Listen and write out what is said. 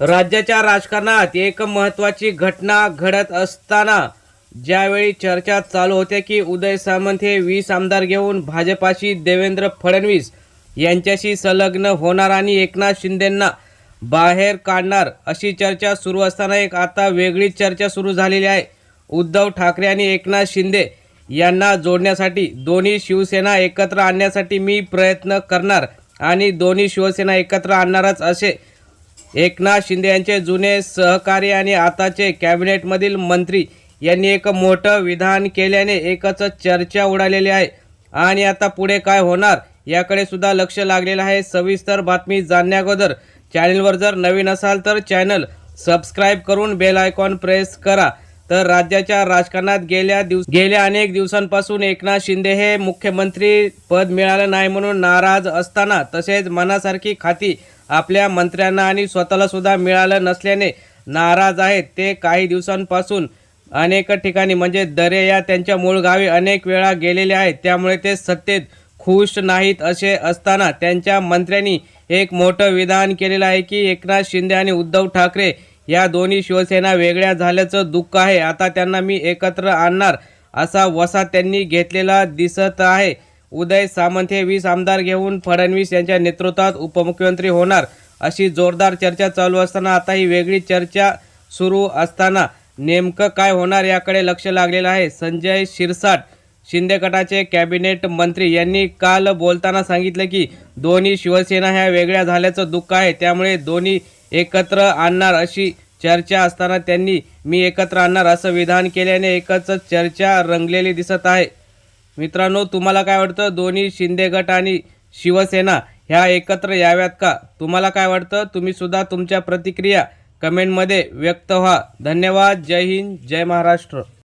राज्याच्या राजकारणात एक महत्त्वाची घटना घडत असताना ज्यावेळी चर्चा चालू होते की उदय सामंत हे वीस आमदार घेऊन भाजपाशी देवेंद्र फडणवीस यांच्याशी संलग्न होणार आणि एकनाथ शिंदेंना बाहेर काढणार अशी चर्चा सुरू असताना एक आता वेगळीच चर्चा सुरू झालेली आहे. उद्धव ठाकरे आणि एकनाथ शिंदे यांना जोडण्यासाठी दोन्ही शिवसेना एकत्र आणण्यासाठी मी प्रयत्न करणार आणि दोन्ही शिवसेना एकत्र आणणारच असे एकनाथ शिंदे यांचे जुने सहकारी आणि आताचे कॅबिनेटमधील मंत्री यांनी एक मोठं विधान केल्याने एकच चर्चा उडालेली आहे. आणि आता पुढे काय होणार याकडे सुद्धा लक्ष लागलेलं आहे. सविस्तर बातमी जाणण्याअगोदर चॅनलवर जर नवीन असाल तर चॅनल सबस्क्राईब करून बेल आयकॉन प्रेस करा. तर राज्याच्या राजकारणात गेल्या दिवस गेल्या अनेक दिवसांपासून एकनाथ शिंदे हे मुख्यमंत्री पद मिळालं नाही म्हणून नाराज असताना तसेच मनासारखी खाती आपल्या मंत्र्यांना आणि स्वतःला सुद्धा मिळालं नसल्याने नाराज आहेत. ते काही दिवसांपासून अनेक ठिकाणी म्हणजे दरे या त्यांच्या मूळ गावी अनेक वेळा गेलेले आहेत. त्यामुळे ते सत्तेत खुश नाहीत असे असताना त्यांच्या मंत्र्यांनी एक मोठं विधान केलेलं आहे की एकनाथ शिंदे आणि उद्धव ठाकरे या दोन्ही शिवसेना वेगळ्या झाल्याचं दुःख आहे. आता त्यांना मी एकत्र आणणार असा वसा त्यांनी घेतलेला दिसत आहे. उदय सामंत हे वीस आमदार घेऊन फडणवीस यांच्या नेतृत्वात उपमुख्यमंत्री होणार अशी जोरदार चर्चा चालू असताना आता ही वेगळी चर्चा सुरू असताना नेमकं काय होणार याकडे लक्ष लागलेलं आहे. संजय शिरसाट शिंदे गटाचे कॅबिनेट मंत्री यांनी काल बोलताना सांगितलं की दोन्ही शिवसेना ह्या वेगळ्या झाल्याचं दुःख आहे. त्यामुळे दोन्ही एकत्र आणणार अशी चर्चा असताना त्यांनी मी एकत्र आणणार असं विधान केल्याने एकच चर्चा रंगलेली दिसत आहे. मित्रांनो तुम्हाला काय वाटतं? दोन्ही शिंदे गट आणि शिवसेना ह्या एकत्र याव्यात का? तुम्हाला काय वाटतं? तुम्ही सुद्धा तुमच्या प्रतिक्रिया कमेंटमध्ये व्यक्त व्हा. धन्यवाद. जय हिंद. जय महाराष्ट्र.